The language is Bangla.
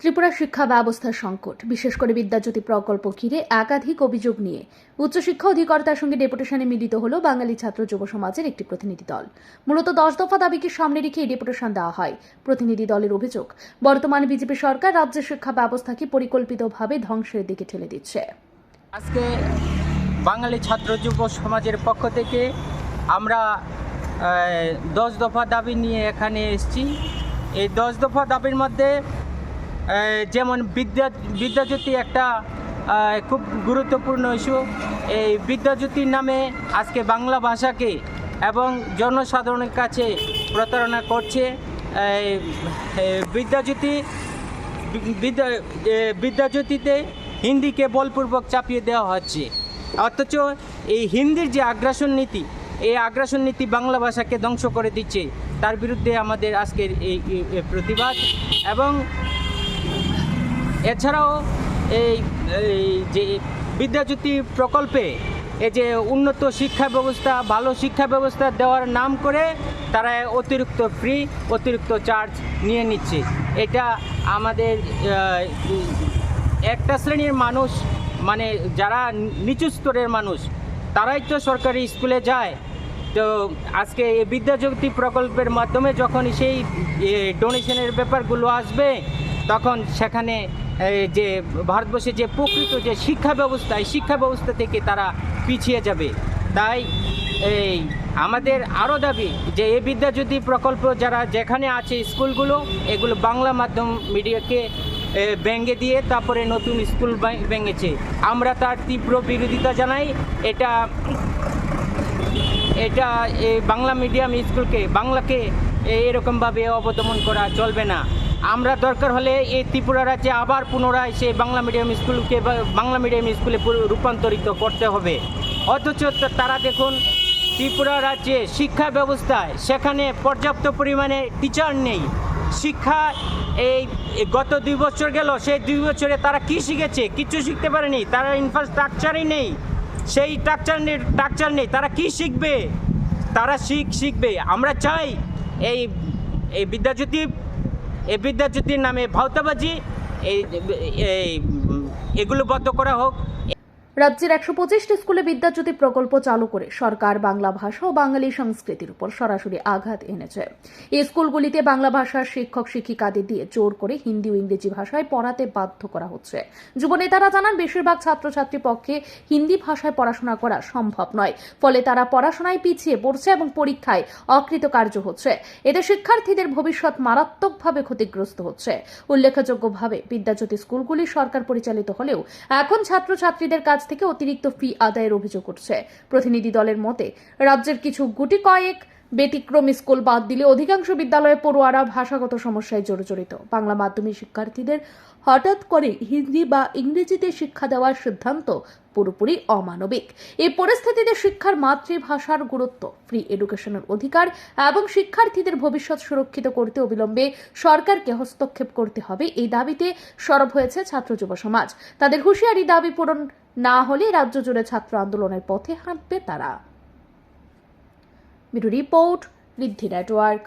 ত্রিপুরা শিক্ষা ব্যবস্থার সংকট, বিশেষ করে বিদ্যাজ্যোতি প্রকল্প ঘিরে একাধিক অভিযোগ নিয়ে উচ্চশিক্ষা অধিকর্তার সঙ্গে ডেপুটেশনে মিলিত হল বাঙালি ছাত্র যুব সমাজের একটি প্রতিনিধি দল। মূলত দশ দফা দাবিকে সামনে রেখে এই ডেপুটেশন দেওয়া হয় প্রতিনিধি দলের অভিযোগ। বর্তমান বিজেপি সরকার রাজ্যের শিক্ষা ব্যবস্থাকে পরিকল্পিতভাবে ধ্বংসের দিকে ঠেলে দিচ্ছে। আজকে বাঙালি ছাত্র যুব সমাজের পক্ষ থেকে আমরা দশ দফা দাবি নিয়ে এখানে এসেছি। এই দশ দফা দাবির মধ্যে যেমন বিদ্যা, বিদ্যাজ্যোতি একটা খুব গুরুত্বপূর্ণ ইস্যু। এই বিদ্যাজ্যোতির নামে আজকে বাংলা ভাষাকে এবং জনসাধারণের কাছে প্রতারণা করছে। বিদ্যাজ্যোতি, বিদ্যা বিদ্যাজ্যোতিতে হিন্দিকে বলপূর্বক চাপিয়ে দেওয়া হচ্ছে। অথচ এই হিন্দির যে আগ্রাসন নীতি, এই আগ্রাসন নীতি বাংলা ভাষাকে ধ্বংস করে দিচ্ছে। তার বিরুদ্ধে আমাদের আজকের এই প্রতিবাদ এবং এছাড়াও এই যে বিদ্যাজ্যোতি প্রকল্পে এই যে উন্নত শিক্ষা ব্যবস্থা, ভালো শিক্ষা ব্যবস্থা দেওয়ার নাম করে তারা অতিরিক্ত ফ্রি অতিরিক্ত চার্জ নিয়ে নিচ্ছে। এটা আমাদের একটা শ্রেণির মানুষ মানে যারা নিচু স্তরের মানুষ, তারাই তো সরকারি স্কুলে যায়। তো আজকে এই বিদ্যাজ্যোতি প্রকল্পের মাধ্যমে যখন সেই ডোনেশনের ব্যাপারগুলো আসবে তখন সেখানে যে ভারতবর্ষে যে প্রকৃত যে শিক্ষা ব্যবস্থা এই শিক্ষা ব্যবস্থা থেকে তারা পিছিয়ে যাবে। তাই এই আমাদের আরও দাবি যে এই বিদ্যাজ্যোতি প্রকল্প যারা যেখানে আছে স্কুলগুলো এগুলো বাংলা মাধ্যম মিডিয়াকে এ, ভেঙে দিয়ে তারপরে নতুন স্কুল ভেঙেছে। আমরা তার তীব্র বিরোধিতা জানাই। এটা এটা বাংলা মিডিয়াম স্কুলকে বাংলাকে এরকমভাবে অবদমন করা চলবে না। আমরা দরকার হলে এই ত্রিপুরা রাজ্যে আবার পুনরায় সেই বাংলা মিডিয়াম স্কুলকে বাংলা মিডিয়াম স্কুলে রূপান্তরিত করতে হবে। অথচ তারা দেখুন, ত্রিপুরা রাজ্যে শিক্ষা ব্যবস্থায় সেখানে পর্যাপ্ত পরিমাণে টিচার নেই। শিক্ষা এই গত দুই বছর গেল, সেই দুই বছরে তারা কি শিখেছে? কিচ্ছু শিখতে পারেনি, তারা ইনফ্রাস্ট্রাকচারই নেই। সেই স্ট্রাকচার নেই স্ট্রাকচার নেই, তারা কি শিখবে? তারা শিখ শিখবে। আমরা চাই এই এই বিদ্যাজ্যোতি এই বিদ্যাজ্যোতির নামে ভাওতাবাজি এই এগুলো বদ্ধ করা হোক। রাজ্যের একশো পঁচিশটি স্কুলে বিদ্যাজ্যোতি প্রকল্প চালু করে সরকার বাংলা ভাষা ও বাঙালি সংস্কৃতির উপর সরাসরি আঘাত এনেছে। এই স্কুলগুলিতে বাংলা ভাষার শিক্ষক, শিক্ষিকাদের দিয়ে জোর করে হিন্দি ও ইংরেজি ভাষায় পড়াতে বাধ্য করা হচ্ছে। যুব নেতারা জানান, বেশিরভাগ ছাত্রছাত্রী পক্ষে হিন্দি ভাষায় পড়াশোনা করা সম্ভব নয়। ফলে তারা পড়াশোনায় পিছিয়ে পড়ছে এবং পরীক্ষায় অকৃতকার্য হচ্ছে। এতে শিক্ষার্থীদের ভবিষ্যৎ মারাত্মকভাবে ক্ষতিগ্রস্ত হচ্ছে। উল্লেখযোগ্যভাবে বিদ্যাজ্যোতি স্কুলগুলি সরকার পরিচালিত হলেও এখন ছাত্রছাত্রীদের কাছ থেকে অতিরিক্ত ফি আদায়ের অভিযোগ উঠছে। প্রতিনিধি দলের মতে, রাজ্যের কিছু গুটি কয়েক ব্যতিক্রমী স্কুল বাদ দিলে অধিকাংশ বিদ্যালয়ে পড়ুয়ারা ভাষাগত সমস্যায় জড়িত বাংলা মাধ্যমিক শিক্ষার্থীদের হঠাৎ করে হিন্দি বা ইংরেজিতে শিক্ষা দেওয়ার সিদ্ধান্ত পুরোপুরি অমানবিক। এই পরিস্থিতিতে শিক্ষার মাতৃভাষার গুরুত্ব, ফ্রি এডুকেশনের অধিকার এবং শিক্ষার্থীদের ভবিষ্যৎ সুরক্ষিত করতে অবিলম্বে সরকারকে হস্তক্ষেপ করতে হবে। এই দাবিতে সরব হয়েছে ছাত্র যুব সমাজ। তাদের হুঁশিয়ারি দাবি পূরণ না হলে রাজ্য জুড়ে ছাত্র আন্দোলনের পথে হাঁটবে তারা। রিপোর্ট বৃদ্ধি নেটওয়ার্ক।